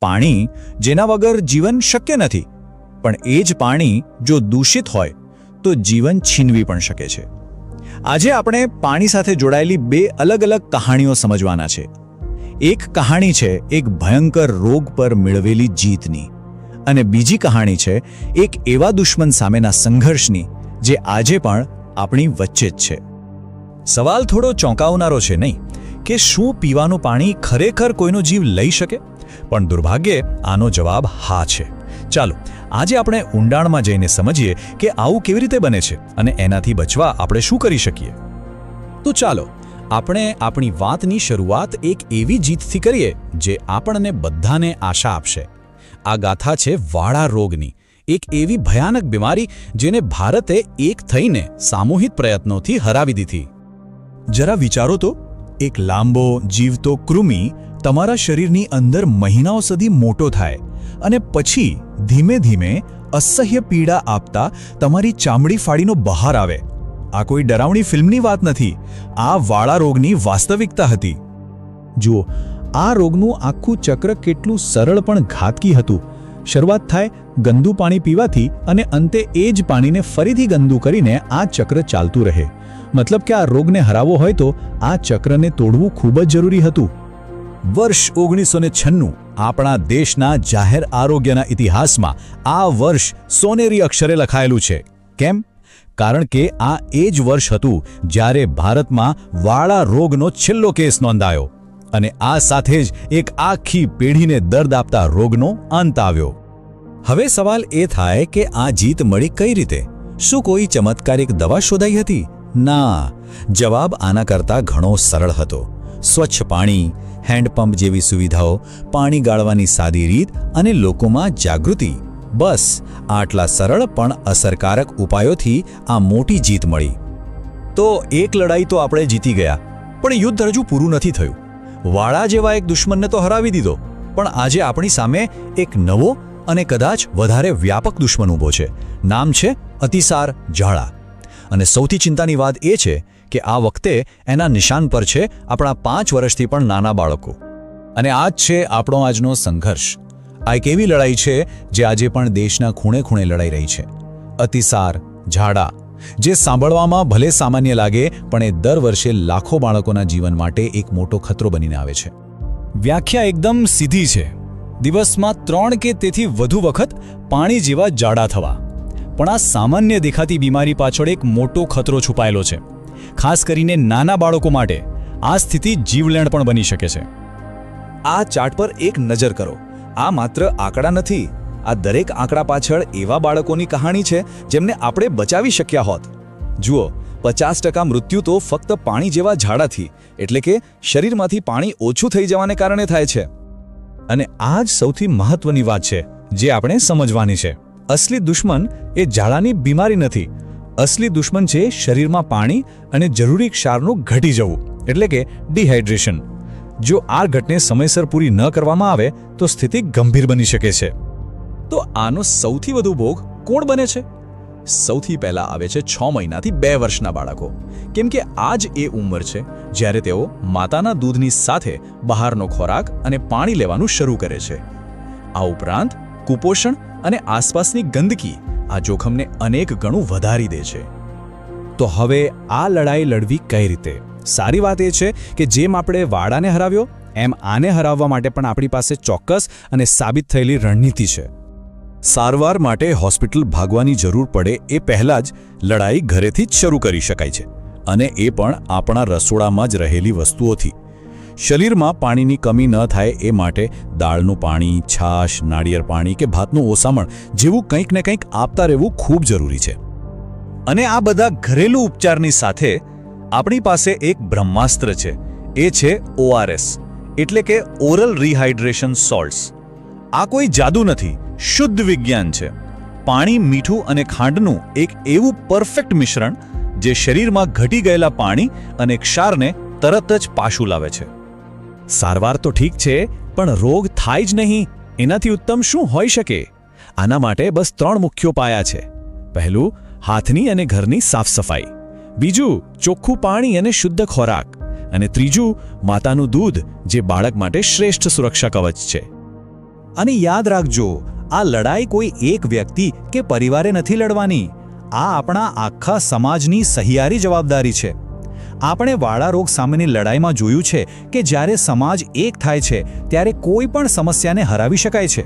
પાણી જેના વગર જીવન શક્ય નથી. પણ એ જ પાણી જો દૂષિત હોય, તો જીવન છીનવી પણ શકે છે. આજે આપણે પાણી સાથે જોડાયેલી બે અલગ અલગ કહાણીઓ સમજવાના છે. એક કહાણી છે એક ભયંકર રોગ પર મેળવેલી જીતની અને બીજી કહાણી છે એક એવા દુશ્મન સામેના સંઘર્ષની જે આજે પણ આપણી વચ્ચે જ છે. સવાલ થોડો ચોંકાવનારો છે નહીં કે શું પીવાનું પાણી ખરેખર કોઈનો જીવ લઈ શકે? પણ દુર્ભાગ્યે આનો જવાબ હા છે. ચાલો, આજે આપણે ઊંડાણમાં જઈને સમજીએ કે આવું કેવી રીતે બને છે અને એનાથી બચવા આપણે શું કરી શકીએ. તો ચાલો, આપણે આપણી વાતની શરૂઆત એક એવી જીતથી કરીએ જે આપણને બધાને આશા આપશે. આ ગાથા છે વાળા રોગની, એક એવી ભયાનક બીમારી જેને ભારતે એક થઈને સામૂહિક પ્રયત્નોથી હરાવી દીધી. જરા વિચારો તો, એક લાંબો, જીવતો કૃમિ તમારા શરીરની અંદર મહિનાઓ સુધી મોટો થાય અને પછી ધીમે ધીમે અસહ્ય પીડા આપતા તમારી ચામડી ફાડીનો બહાર આવે. આ કોઈ ડરાવણી ફિલ્મની વાત નથી. આ વાળા રોગની વાસ્તવિકતા હતી. જુઓ, આ રોગનું આખું ચક્ર કેટલું સરળ પણ ઘાતકી હતું. શરૂઆત થાય ગંદુ પાણી પીવાથી અને અંતે એ જ પાણીને ફરીથી ગંદુ કરીને આ ચક્ર ચાલતું રહે. મતલબ કે આ રોગને હરાવવો હોય તો આ ચક્રને તોડવું ખૂબ જ જરૂરી હતું. વર્ષ ઓગણીસો ને છન્નું આપણા દેશના જાહેર આરોગ્યના ઇતિહાસમાં આ વર્ષ સોનેરી અક્ષરે લખાયેલું છે. કેમ? કારણ કે આ એ જ વર્ષ હતું જ્યારે ભારતમાં વાળા રોગનો છેલ્લો કેસ નોંધાયો અને આ સાથે જ એક આખી પેઢીને દર્દ આપતા રોગનો અંત આવ્યો. હવે સવાલ એ થાય કે આ જીત મળી કઈ રીતે? શું કોઈ ચમત્કારિક દવા શોધાઈ હતી? ના. જવાબ આના કરતાં ઘણો સરળ હતો. સ્વચ્છ પાણી હેન્ડપંપ જેવી સુવિધાઓ, પાણી ગાળવાની સાદી રીત અને લોકોમાં જાગૃતિ. બસ, આટલા સરળ પણ અસરકારક ઉપાયોથી આ મોટી જીત મળી. તો એક લડાઈ તો આપણે જીતી ગયા, પણ યુદ્ધ હજુ પૂરું નથી થયું. વાળા જેવા એક દુશ્મનને તો હરાવી દીધો, પણ આજે આપણી સામે એક નવો અને કદાચ વધારે વ્યાપક દુશ્મન ઊભો છે. નામ છે અતિસાર ઝાડા અને સૌથી ચિંતાની વાત એ છે કે આ વખતે એના નિશાન પર છે આપણા પાંચ વર્ષથી પણ નાના બાળકો. અને આ જ છે આપણો આજનો સંઘર્ષ. આ એક એવી લડાઈ છે જે આજે પણ દેશના ખૂણે ખૂણે લડાઈ રહી છે. અતિસાર, ઝાડા, જે સાંભળવામાં ભલે સામાન્ય લાગે, પણ એ દર વર્ષે લાખો બાળકોના જીવન માટે એક મોટો ખતરો બનીને આવે છે. વ્યાખ્યા એકદમ સીધી છે. દિવસમાં ત્રણ કે તેથી વધુ વખત પાણી જેવા જાડા થવા. પણ આ સામાન્ય દેખાતી બીમારી પાછળ એક મોટો ખતરો છુપાયેલો છે. ખાસ કરીને નાના બાળકો માટે આ સ્થિતિ જીવલેણ પણ બની શકે છે. આ ચાર્ટ પર એક નજર કરો. આ માત્ર આંકડા નથી, આ દરેક આંકડા પાછળ એવા બાળકોની કહાણી છે જેમને આપણે બચાવી શક્યા હોત. જુઓ, પચાસ ટકા મૃત્યુ તો ફક્ત પાણી જેવા ઝાડાથી, એટલે કે શરીરમાંથી પાણી ઓછું થઈ જવાને કારણે થાય છે. અને આ જ સૌથી મહત્વની વાત છે, જે આપણે સમજવાની છે. અસલી દુશ્મન એ ઝાડાની બીમારી નથી અસલી દુશ્મન છે શરીરમાં પાણી અને જરૂરી ક્ષારનું ઘટી જવું, એટલે કે ડિહાઇડ્રેશન જો આ ઘટને સમયસર પૂરી ન કરવામાં આવે, તો સ્થિતિ ગંભીર બની શકે છે. તો આનો સૌથી વધુ ભોગ કોણ બને છે? સૌથી પહેલા આવે છે છ મહિનાથી બે વર્ષના બાળકો. કેમ કે આ જ એ ઉંમર છે જ્યારે તેઓ માતાના દૂધની સાથે બહારનો ખોરાક અને પાણી લેવાનું શરૂ કરે છે. આ ઉપરાંત કુપોષણ અને આસપાસની ગંદકી આ જોખમને અનેક ગણું વધારી દે છે. તો હવે આ લડાઈ લડવી કઈ રીતે? સારી વાત એ છે કે જેમ આપણે વાડાને હરાવ્યો, એમ આને હરાવવા માટે પણ આપણી પાસે ચોક્કસ અને સાબિત થયેલી રણનીતિ છે. સારવાર માટે હોસ્પિટલ ભાગવાની જરૂર પડે એ પહેલાં જ લડાઈ ઘરેથી જ શરૂ કરી શકાય છે. અને એ પણ આપણા રસોડામાં જ રહેલી વસ્તુઓથી. શરીરમાં પાણીની કમી ન થાય એ માટે દાળનું પાણી, છાશ, નાળિયેર પાણી કે ભાતનું ઓસામણ જેવું કંઈક ને કંઈક આપતા રહેવું ખૂબ જરૂરી છે. અને આ બધા ઘરેલું ઉપચારની સાથે આપણી પાસે એક બ્રહ્માસ્ત્ર છે. એ છે ઓઆરએસ, એટલે કે ઓરલ રિહાઇડ્રેશન સોલ્ટ્સ. આ કોઈ જાદુ નથી, શુદ્ધ વિજ્ઞાન છે. પાણી મીઠું અને ખાંડનું એક એવું પરફેક્ટ મિશ્રણ જે શરીરમાં ઘટી ગયેલા પાણી અને ક્ષારને તરત જ પાછું લાવે છે. સારવાર તો ઠીક છે, પણ રોગ થાય જ નહીં. એનાથી ઉત્તમ શું હોઈ શકે? આના માટે બસ ત્રણ મુખ્ય પાયા છે. પહેલું, હાથની અને ઘરની સાફ સફાઈ બીજું, ચોખ્ખું પાણી અને શુદ્ધ ખોરાક. અને ત્રીજું, માતાનું દૂધ, જે બાળક માટે શ્રેષ્ઠ સુરક્ષા કવચ છે. અને યાદ રાખજો, આ લડાઈ કોઈ એક વ્યક્તિ કે પરિવારે નથી લડવાની. આ આપણા આખા સમાજની સહિયારી જવાબદારી છે. આપણે વાળા રોગ સામેની લડાઈમાં જોયું છે કે જ્યારે સમાજ એક થાય છે, ત્યારે કોઈ પણ સમસ્યાને હરાવી શકાય છે.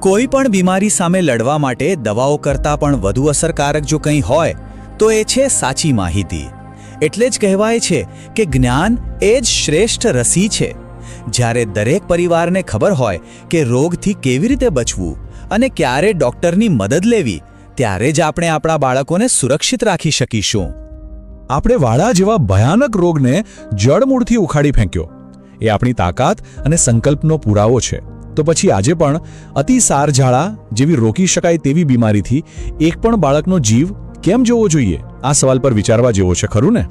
કોઈ પણ બીમારી સામે લડવા માટે દવાઓ કરતાં પણ વધુ અસરકારક જો કંઈ હોય, તો એ છે સાચી માહિતી. એટલે જ કહેવાય છે કે જ્ઞાન એ જ શ્રેષ્ઠ રસી છે. જ્યારે દરેક પરિવારને ખબર હોય કે રોગથી કેવી રીતે બચવું અને ક્યારે ડૉક્ટરની મદદ લેવી, ત્યારે જ આપણે આપણા બાળકોને સુરક્ષિત રાખી શકીશું. આપણે વાળા જેવા ભયાનક રોગને જડમૂળથી ઉખાડી ફેંક્યો. એ આપણી તાકાત અને સંકલ્પનો પુરાવો છે. તો પછી આજે પણ અતિસાર ઝાડા જેવી રોકી શકાય તેવી બીમારીથી એક પણ બાળકનો જીવ કેમ જવો જોઈએ? આ સવાલ પર વિચારવા જેવો છે, ખરું ને?